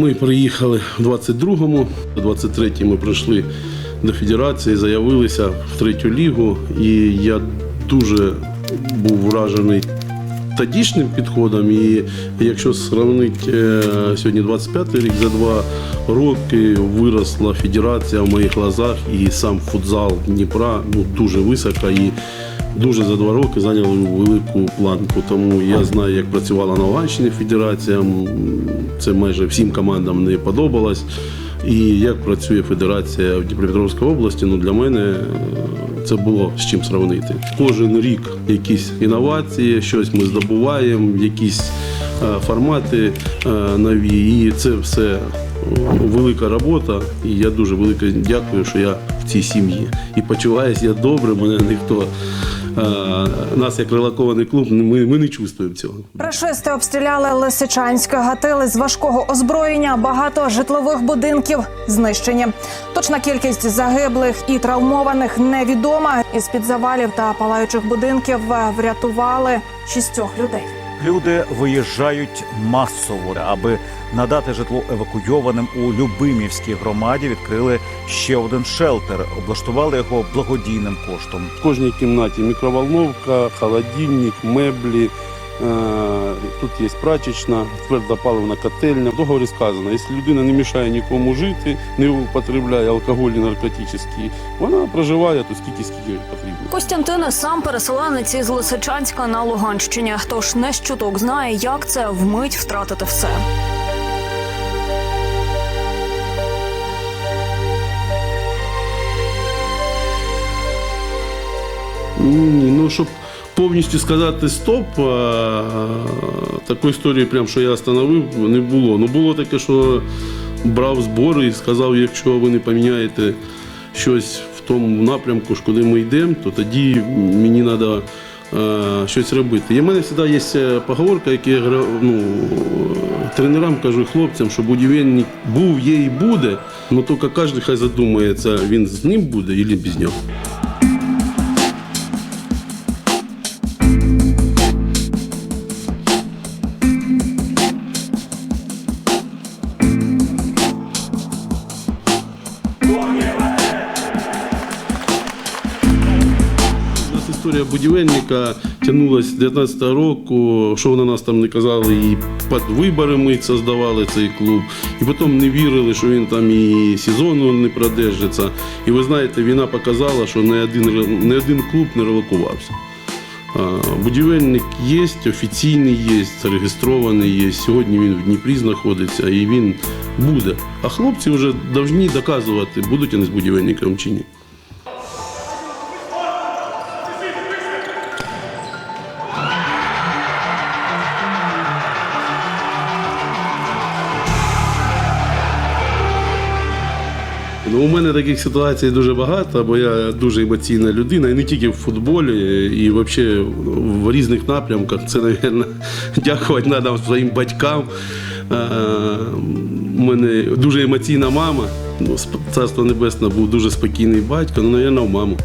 Ми приїхали в 22-му, в 23-й ми прийшли до федерації, заявилися в третю лігу, і я дуже був вражений тодішнім підходом. І якщо сравнити е, сьогодні 25-й рік, за два роки виросла федерація в моїх глазах і сам футзал Дніпра ну, дуже високо. І Дуже за два роки зайняли велику планку, тому я знаю, як працювала на Луганщині федерація. Це майже всім командам не подобалось. І як працює федерація в Дніпропетровській області, ну для мене е, це було з чим сравнити. Кожен рік якісь інновації, щось ми здобуваємо, якісь е, формати е, нові. І це все велика робота. І я дуже велике дякую, що я в цій сім'ї. І почуваюся я добре, мене ніхто. Нас як релакований клуб, ми, ми не чувствуємо цього. Рашисти обстріляли Лисичанське, гатили з важкого озброєння. Багато житлових будинків знищені. Точна кількість загиблих і травмованих невідома. Із під завалів та палаючих будинків е, врятували шістьох людей. Люди виїжджають масово, аби надати житло евакуйованим у Любимівській громаді. Відкрили ще один шелтер, облаштували його благодійним коштом. В кожній кімнаті мікроволновка, холодильник, меблі. Е, Тут є прачечна, твердопаливна котельня. В договорі сказано, якщо людина не мішає нікому жити, не употребляє алкоголь і наркотичні, вона проживає тут скільки скільки потрібно. Костянтин сам переселенець із Лисичанська на Луганщині, тож не щуток знає, як це вмить втратити все. Ні, ну щоб повністю сказати стоп, такої історії, прям що я остановив, не було. Ну було таке, що брав збори і сказав, якщо ви не поміняєте щось в тому напрямку, куди ми йдемо, то тоді мені треба щось робити. І в мене завжди є е, поговорка, яку я ну, тренерам кажу, хлопцям, що будівельник був, є і буде, але тільки кожен хай задумається, він з ним буде або без нього. Будівельника тягнулася з 19 року. Що вони нас там не казали, і під вибори ми создавали цей клуб, і потім не вірили, що він там і сезону не продержиться. І ви знаєте, війна показала, що не один, не один клуб не релокувався. Будівельник є, офіційний є, зареєстрований є. Сьогодні він в Дніпрі знаходиться і він буде. А хлопці вже повинні доказувати, будуть вони з будівельником чи ні. У мене таких ситуацій дуже багато, бо я дуже емоційна людина, і не тільки в футболі, і взагалі в різних напрямках. Це, мабуть, дякувати треба своїм батькам. Е, У мене дуже емоційна мама. Ну, Царство Небесне був дуже спокійний батько, ну, в маму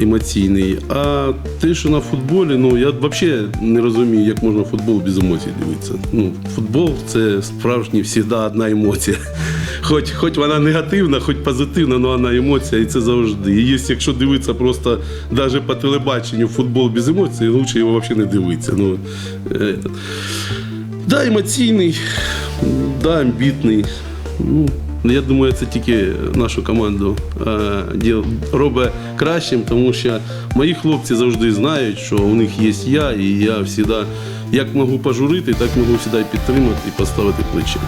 емоційний. А те, що на футболі, ну я взагалі не розумію, як можна футбол без емоцій дивитися. Ну, футбол це справжній завжди одна емоція. Хоч, хоч вона негативна, хоч позитивна, але вона емоція, і це завжди. І якщо дивитися просто навіть по телебаченню футбол без емоцій, лучше його взагалі не дивитися. Ну, е, да, емоційний, да, амбітний. Ну, я думаю, це тільки нашу команду е, робить кращим, тому що мої хлопці завжди знають, що у них є я, і я завжди як можу пожурити, так можу завжди підтримати і поставити плече.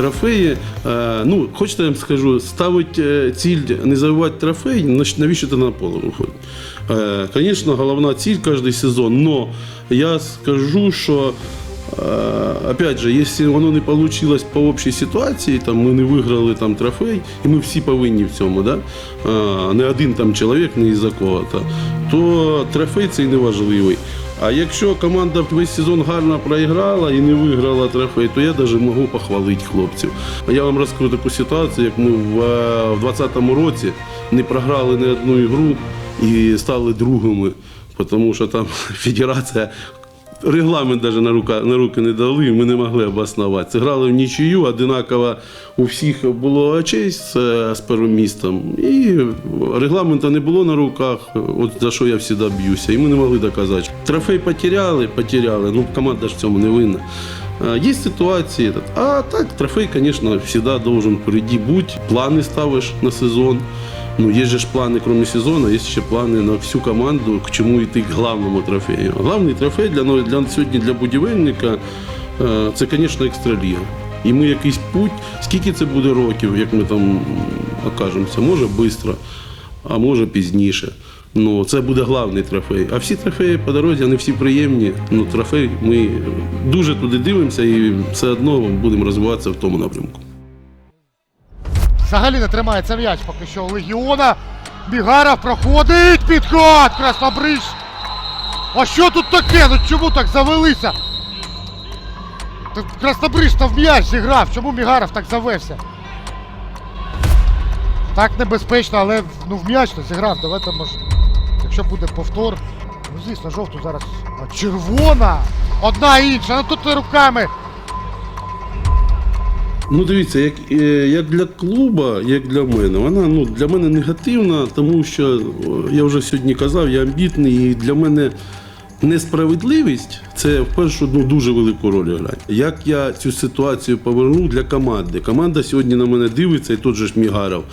Трофеї, е, ну, хочете я вам скажу, ставить е, ціль не забивати трофей, навіщо ти на поле виходить? Е, Звісно, головна ціль кожен сезон, але я скажу, що Опять же, якщо воно не вийшло по общій ситуації, там ми не виграли там трофей, і ми всі повинні в цьому, да? не один там чоловік, не із-за кого-то, то трофей цей не важливий. А якщо команда весь сезон гарно проіграла і не виграла трофей, то я навіть можу похвалити хлопців. Я вам розкажу таку ситуацію, як ми в е, в 2020 році не програли ні одну ігру і стали другими, тому що там федерація Регламент навіть на, рука, на руки не дали, ми не могли обоснувати. Грали в нічию, одинаково у всіх було очей з, е, з первим містом. І регламенту не було на руках, от за що я завжди б'юся. І ми не могли доказати. Трофей потеряли, потеряли, ну команда ж в цьому не винна. Е, Є ситуації, а так трофей, звісно, завжди должен впереді бути. Плани ставиш на сезон. Ну, є же ж плани, крім сезону, є ще плани на всю команду, к чому йти к главному трофею. Главний трофей для, для сьогодні для будівельника е, це, звісно, екстраліга. І ми якийсь путь, скільки це буде років, як ми там окажемося, може швидко, а може пізніше. Ну, це буде головний трофей. А всі трофеї по дорозі, вони всі приємні. Ну, трофей, ми дуже туди дивимося і все одно будемо розвиватися в тому напрямку. Взагалі не тримається м'яч поки що у Легіона. Бігаров проходить підход! Краснобриж. А що тут таке? Ну чому так завелися? Краснобриж та в м'яч зіграв. Чому Мігаров так завевся? Так небезпечно, але ну, в м'яч то зіграв. Давайте може. Якщо буде повтор. Ну звісно, жовту зараз. А червона! Одна інша. Ну тут руками. Ну, дивіться, як, е, як для клуба, як для мене, вона ну, для мене негативна, тому що я вже сьогодні казав, я амбітний, і для мене несправедливість це в першу ну, дуже велику роль грає. Як я цю ситуацію поверну для команди? Команда сьогодні на мене дивиться, і тут же ж Мігаров.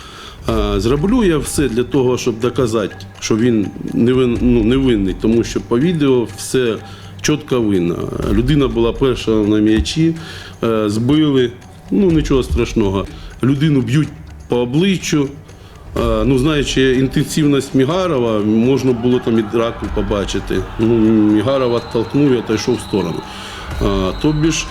Зроблю я все для того, щоб доказати, що він невин, ну, невинний, тому що по відео все чітко видно. Людина була перша на м'ячі, е, збили. Ну, нічого страшного. Людину б'ють по обличчю. Ну, знаючи інтенсивність Мігарова, можна було там і драку побачити. Ну, толкнув оттолкнув і отійшов в сторону. Тобі ж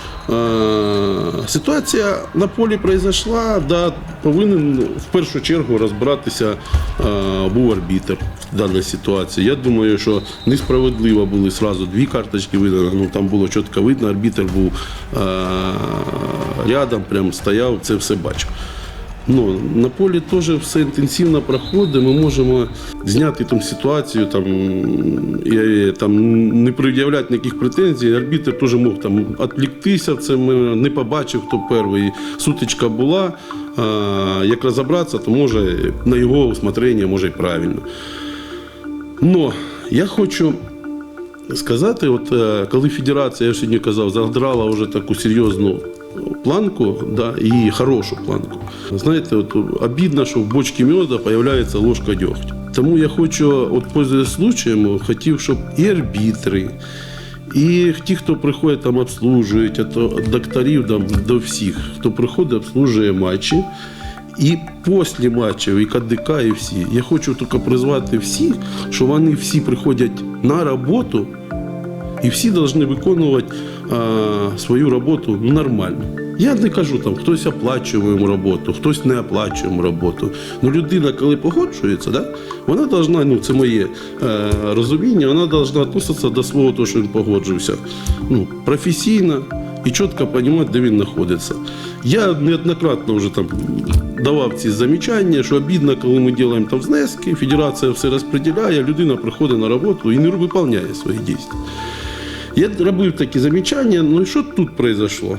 ситуація на полі произошла, да, повинен в першу чергу розбиратися е, був арбітр в даній ситуації. Я думаю, що несправедливо були сразу дві карточки видано. Ну, там було чітко видно, арбітр був е, рядом, прям стояв, це все бачив. Ну, на полі теж все інтенсивно проходить. Ми можемо зняти там ситуацію, там, і, там не пред'являти ніяких претензій. Арбітр теж мог там відвліктися, це ми не побачив, хто перший. Сутичка була. А, як розібратися, то може на його усмотрення, може і правильно. Но я хочу сказати, от е, коли федерація, я сьогодні казав, задрала вже таку серйозну планку, да, і хорошу планку. Знаєте, от обідно, що в бочці меда з'являється ложка дьогтю. Тому я хочу, от пользуясь случаєм, хотів, щоб і арбітри, і ті, хто приходить там обслужують, від докторів там, до всіх, хто приходить, обслужує матчі. І після матчів, і КДК, і всі. Я хочу тільки призвати всіх, що вони всі приходять на роботу і всі повинні виконувати свою роботу нормально. Я не кажу там, хтось оплачує роботу, хтось не оплачує роботу. Ну людина, коли погоджується, да, вона повинна, ну це моє е, розуміння, вона повинна відноситися до свого того, що він погоджувався. Ну, професійно і чітко розуміти, де він знаходиться. Я неоднократно вже там давав ці замічання, що обідно, коли ми робимо там внески, федерація все розподіляє, людина приходить на роботу і не виконує свої дії. Я робив такі замічання, ну і що тут произошло?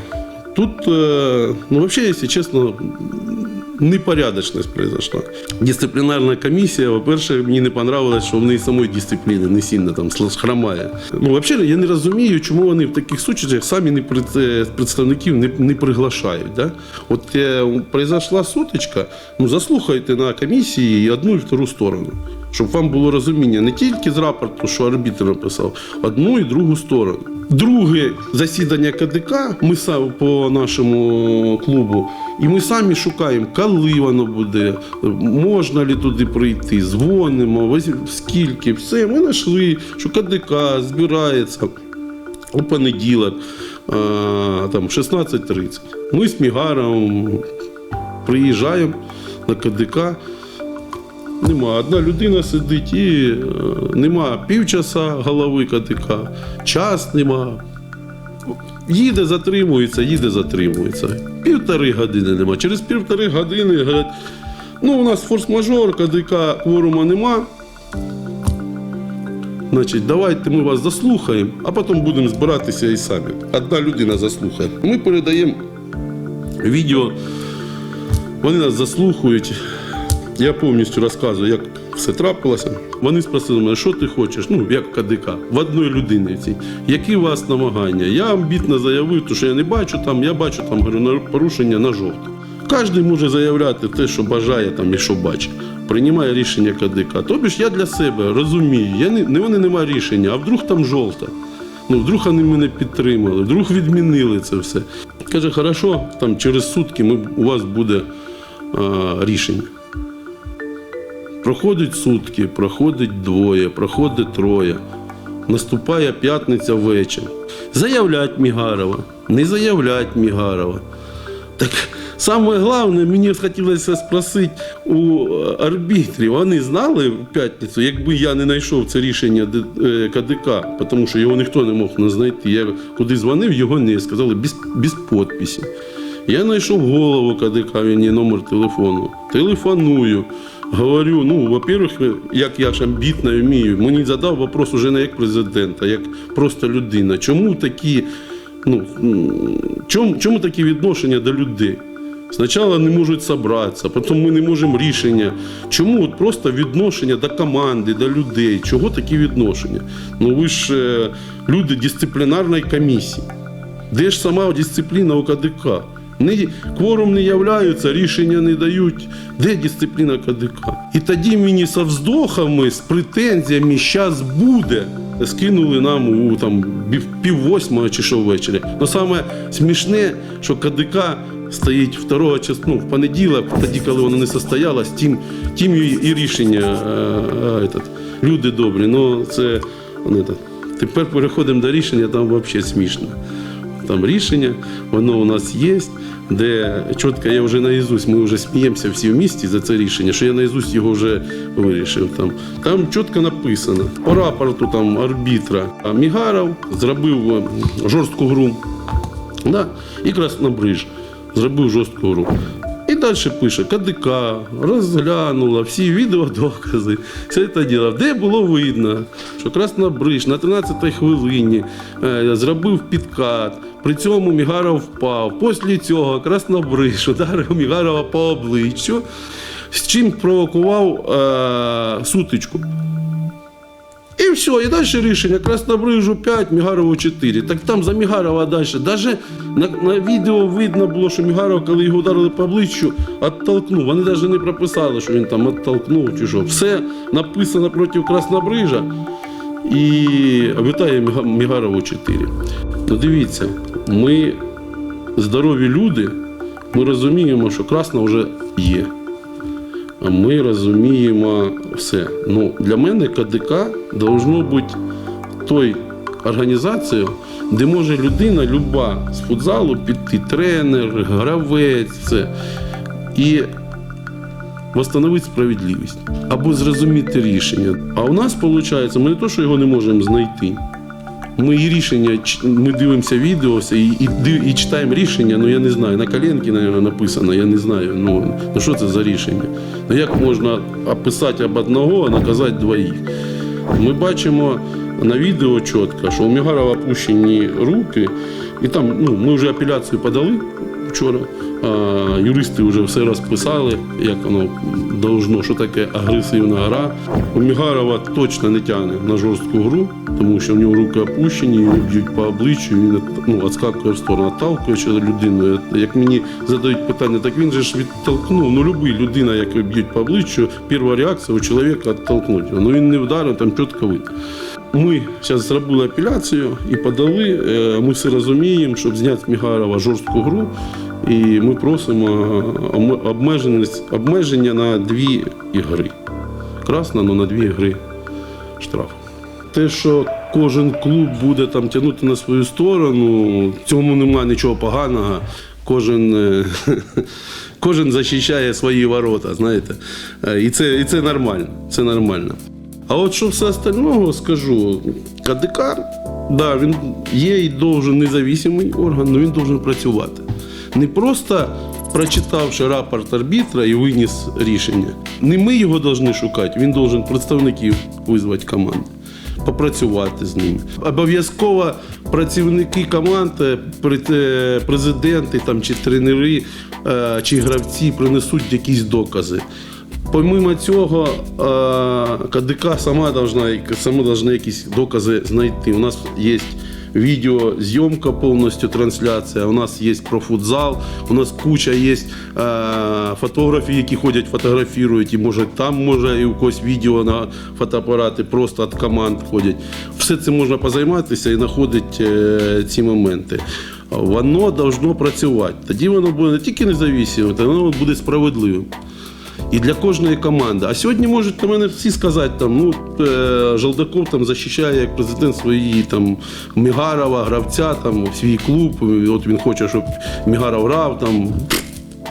Тут, е, ну, взагалі, якщо чесно, непорядочність произошла. Дисциплінарна комісія, по-перше, мені не понравилось, що в неї самої дисципліни не сильно там хромає. Ну, взагалі, я не розумію, чому вони в таких случаях самі не е, представників не, не приглашають. Да? От е, произошла сутичка, ну заслухайте на комісії одну і втору сторону. Щоб вам було розуміння не тільки з рапорту, що арбітр написав, одну і другу сторону. Друге засідання КДК ми сам по нашому клубу, і ми самі шукаємо, коли воно буде, можна ли туди прийти, дзвонимо, скільки, все. Ми знайшли, що КДК збирається у понеділок. там 16.30. Ми з Мігаровим приїжджаємо на КДК. Нема. Одна людина сидить і е, нема півчаса голови КДК, час нема. Їде, затримується, їде, затримується. Півтори години нема. Через півтори години говорять, ну у нас форс-мажор, КДК кворума нема. Значить, давайте ми вас заслухаємо, а потім будемо збиратися і самі. Одна людина заслухає. Ми передаємо відео, вони нас заслухають. Я повністю розказую, як все трапилося. Вони спросили мене, що ти хочеш, ну, як КДК, в одної людини цій. Які у вас намагання? Я амбітно заявив, то, що я не бачу там, я бачу там говорю, порушення на жовто. Кожен може заявляти те, що бажає там і що бачить. Приймає рішення КДК. Тобі ж я для себе розумію, я не, не вони немає рішення, а вдруг там жовта. Ну, вдруг вони мене підтримали, вдруг відмінили це все. Каже, хорошо, там через сутки ми, у вас буде а, рішення. Проходять сутки, проходить двоє, проходить троє. Наступає п'ятниця вечір. Заявлять Мігарова, не заявлять Мігарова. Так саме головне, мені хотілося спросити у е, арбітрів, вони знали в п'ятницю, якби я не знайшов це рішення е, КДК, тому що його ніхто не мог не знайти. Я куди дзвонив, його не сказали без, без підписі. Я знайшов голову КДК, є номер телефону. Телефоную. Говорю, ну, во-первых, як я ж амбітно вмію, мені задав вопрос уже не як президент, а як просто людина. Чому такі, ну, чому, чому такі відношення до людей? Спочатку не можуть зібратися, потім ми не можемо рішення. Чому от просто відношення до команди, до людей? Чого такі відношення? Ну ви ж е, люди дисциплінарної комісії. Де ж сама дисципліна у КДК? Не, кворум не являються, рішення не дають. Де дисципліна КДК? І тоді мені со вздохами, з претензіями «щас буде. Скинули нам у там пів, восьмого чи що ввечері. Ну саме смішне, що КДК стоїть 2 числа, ну, в понеділок, тоді, коли воно не состоялось, тим, тим і, рішення. Е, е, этот. Люди добрі, ну це. ну, это. Тепер переходимо до рішення, там взагалі смішно там рішення, воно у нас є, де чітко я вже наїзусь, ми вже сміємося всі в місті за це рішення, що я наїзусь його вже вирішив. Там, там чітко написано по рапорту там, арбітра. Мігаров зробив е, жорстку гру. Да? І Краснобриж зробив жорстку гру. Далі пише КДК, розглянула всі відеодокази, все це діло. Де було видно, що Краснобриж на 13-й хвилині е, зробив підкат, при цьому Мігаров впав. Після цього Краснобриж ударив Мігарова по обличчю, з чим провокував е, сутичку. Все, і далі рішення. Краснобрижу 5, Мігарову 4. Так там за Мігарова далі. Даже на, на відео видно було, що Мігаров, коли його ударили по обличчю, оттолкнув. Вони навіть не прописали, що він там оттолкнув чи що. Все написано проти Краснобрижа і вітає Міга- Мігарову 4. Ну дивіться, ми здорові люди, ми розуміємо, що красна вже є. Ми розуміємо все. Ну, для мене КДК должно бути той організацією, де може людина, люба з футзалу піти, тренер, гравець, все. І встановити справедливість або зрозуміти рішення. А у нас виходить, ми не то, що його не можемо знайти. І рішення, ми дивимося відео і, і, і читаємо рішення, ну я не знаю, на коленки, мабуть, написано, я не знаю. Ну, ну що це за рішення? Ну як можна описати об одного, а наказати двоїх? Ми бачимо на відео чітко, що у Мігарова опущені руки, і там ну, ми вже апеляцію подали вчора. А, юристи вже все розписали, як воно должно, що таке агресивна гра. У Мігарова точно не тягне на жорстку гру, тому що в нього руки опущені, його б'ють по обличчю, він ну, відскакує в сторону, отталкуючи людину. Як мені задають питання, так він же ж відтолкнув. Ну, люба людина, яку б'ють по обличчю, перша реакція у чоловіка відтолкнути. Ну він не вдарив, там чітко видно. Ми зараз зробили апеляцію і подали. Е, Ми все розуміємо, щоб зняти з Мігарова жорстку гру. І ми просимо обмеженість- обмеження на дві ігри. Красно, але на дві ігри штраф. Те, що кожен клуб буде там тягнути на свою сторону. В цьому немає нічого поганого. Кожен, е, кожен захищає свої ворота, знаєте. Е, І це, і це нормально. Це нормально. А от що все остального скажу, КДК, да, він є і должен незалежний орган, але він должен працювати. Не просто прочитавши рапорт арбітра і виніс рішення. Не ми його повинні шукати, він должен представників визвати команди. Попрацювати з ними. Обов'язково працівники команди, е, президенти там, чи тренери, е, чи гравці принесуть якісь докази. Помимо цього, КДК сама должна, сама должна якісь докази знайти. У нас є відеозйомка повністю трансляція, у нас є профутзал, у нас куча є фотографів, які ходять, фотографують, і може там може і у когось відео на фотоапарати просто від команд ходять. Все це можна позайматися і знаходити е, ці моменти. Воно должно працювати. Тоді воно буде не тільки незалежним, то воно буде справедливим і для кожної команди. А сьогодні можуть на мене всі сказати, там, ну, е, Жалдаков там захищає як президент свої там, Мігарова, гравця, там, свій клуб. От він хоче, щоб Мігаров грав. Там.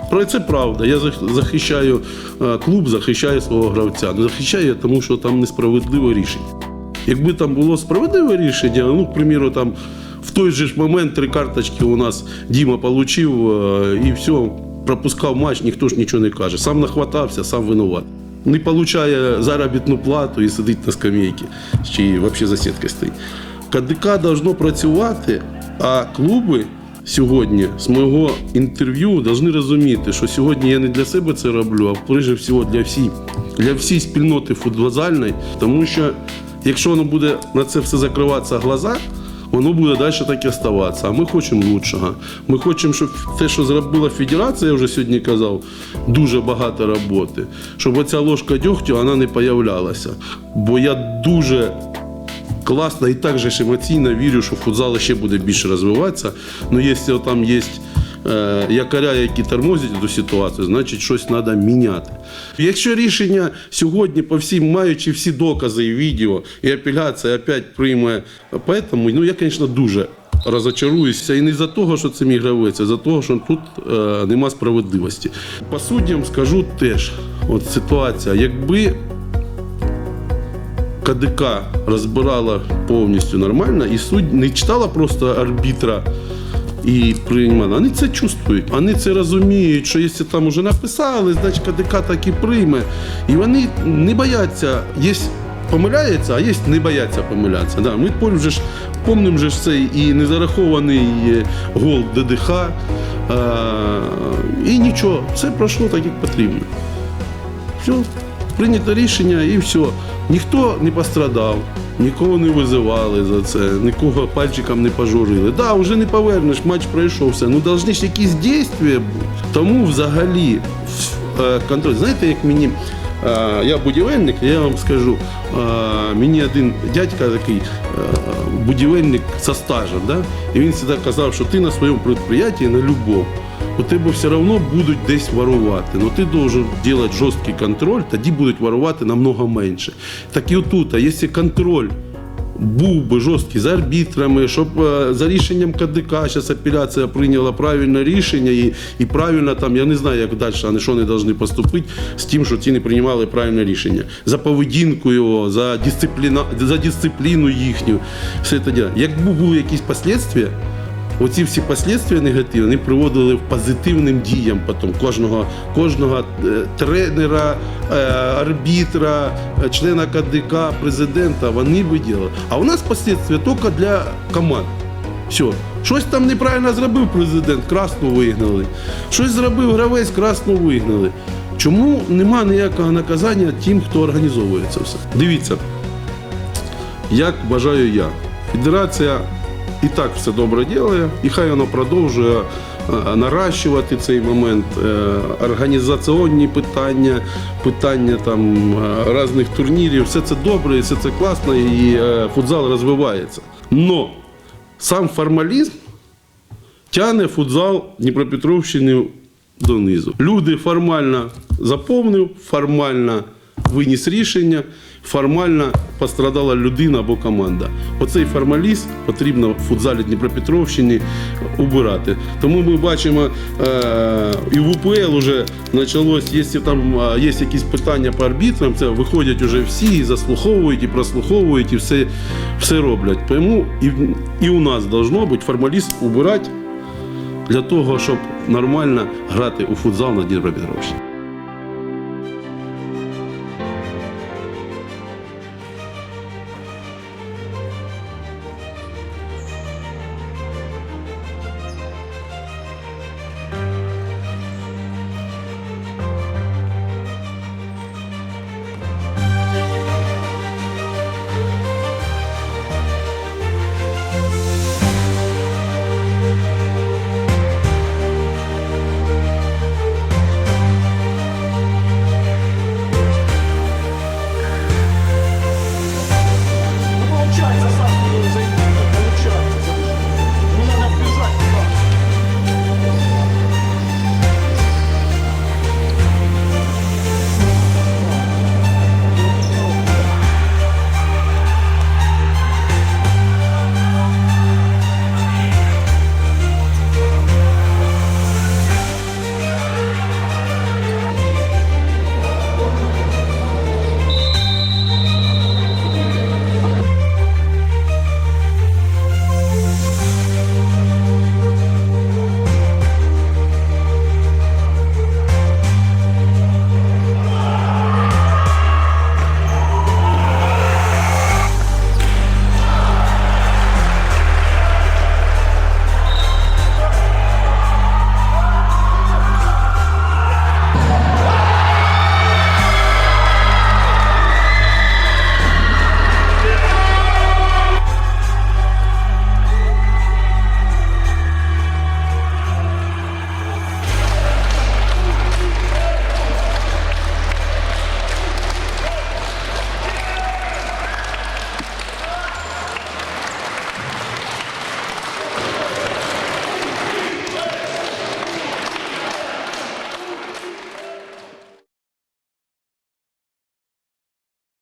Про це правда. Я захищаю е, клуб, захищаю свого гравця. Не захищаю, тому що там несправедливе рішення. Якби там було справедливе рішення, ну, к примеру, там в той же ж момент три карточки у нас Діма отримав і все, пропускав матч, ніхто ж нічого не каже. Сам нахватався, сам винуват. Не отримує заробітну плату і сидить на скамейці, чи взагалі за сіткою стоїть. КДК должно працювати, а клуби сьогодні з мого інтерв'ю повинні розуміти, що сьогодні я не для себе це роблю, а прежде всього для всіх, для всієї спільноти футбольної, тому що якщо воно буде на це все закриватися глаза, воно буде далі так і оставатися. А ми хочемо лучшого. Ми хочемо, щоб те, що зробила федерація, я вже сьогодні казав, дуже багато роботи, щоб оця ложка дьогтю вона не появлялася. Бо я дуже класно і також емоційно вірю, що футзал ще буде більше розвиватися. Ну, якщо там є якоря, які тормозять цю ситуацію, значить щось треба міняти. Якщо рішення сьогодні по всім, маючи всі докази і відео, і апеляція опять прийме поэтому, ну я, звісно, дуже розочаруюся. І не за того, що це мій а за того, що тут е, нема справедливості. По суддям скажу теж, от ситуація, якби КДК розбирала повністю нормально, і судь не читала просто арбітра і приймала. Вони це чувствують, вони це розуміють, що якщо там вже написали, значить КДК так і прийме. І вони не бояться, є помиляється, а є не бояться помилятися. Да, ми вже ж помним же ж цей і незарахований е, гол ДДХ. А, і нічого, все пройшло так, як потрібно. Все, прийнято рішення і все. Ніхто не пострадав, нікого не визивали за це, нікого пальчиком не пожурили. Да, вже не повернеш, матч пройшовся. Ну повинні ж якісь дії бути. Тому взагалі е, контроль. Знаєте, як мені. е, Я будівельник, я вам скажу, е, мені один дядька такий будівельник со стажем, да? і він завжди казав, що ти на своєму підприємстві на любов у тебе все одно будуть десь ворувати. Ну ти должен робити жорсткий контроль, тоді будуть ворувати намного менше. Так і отут, а якщо контроль був би жорсткий за арбітрами, щоб за рішенням КДК зараз апеляція прийняла правильне рішення і, і правильно там, я не знаю, як далі, вони що вони повинні поступити з тим, що ці не приймали правильне рішення. За поведінку його, за, дисципліна, за дисципліну їхню. Все це діло. Якби були якісь послідствия, Оці всі послідствия негативні приводили в позитивним діям потім кожного, кожного е, тренера, е, арбітра, е, члена КДК, президента. Вони би діяли. А у нас послідствия тільки для команд. Все. Щось там неправильно зробив президент, красну вигнали. Щось зробив гравець, красну вигнали. Чому нема ніякого наказання тим, хто організовує це все? Дивіться, як бажаю я. Федерація і так все добре робить, і хай воно продовжує е, наращувати цей момент, е, організаційні питання, питання там е, різних турнірів, все це добре, все це класно, і футзал розвивається. Но сам формалізм тягне футзал Дніпропетровщини донизу. Люди формально заповнив, формально виніс рішення, формально пострадала людина або команда. Оцей формаліст потрібно в футзалі Дніпропетровщині убирати. Тому ми бачимо е, і в УПЛ вже почалось, якщо там е, є якісь питання по арбітрам, це виходять вже всі і заслуховують, і прослуховують, і все, все роблять. Тому і, і у нас должно бути формаліст убирати для того, щоб нормально грати у футзал на Дніпропетровщині.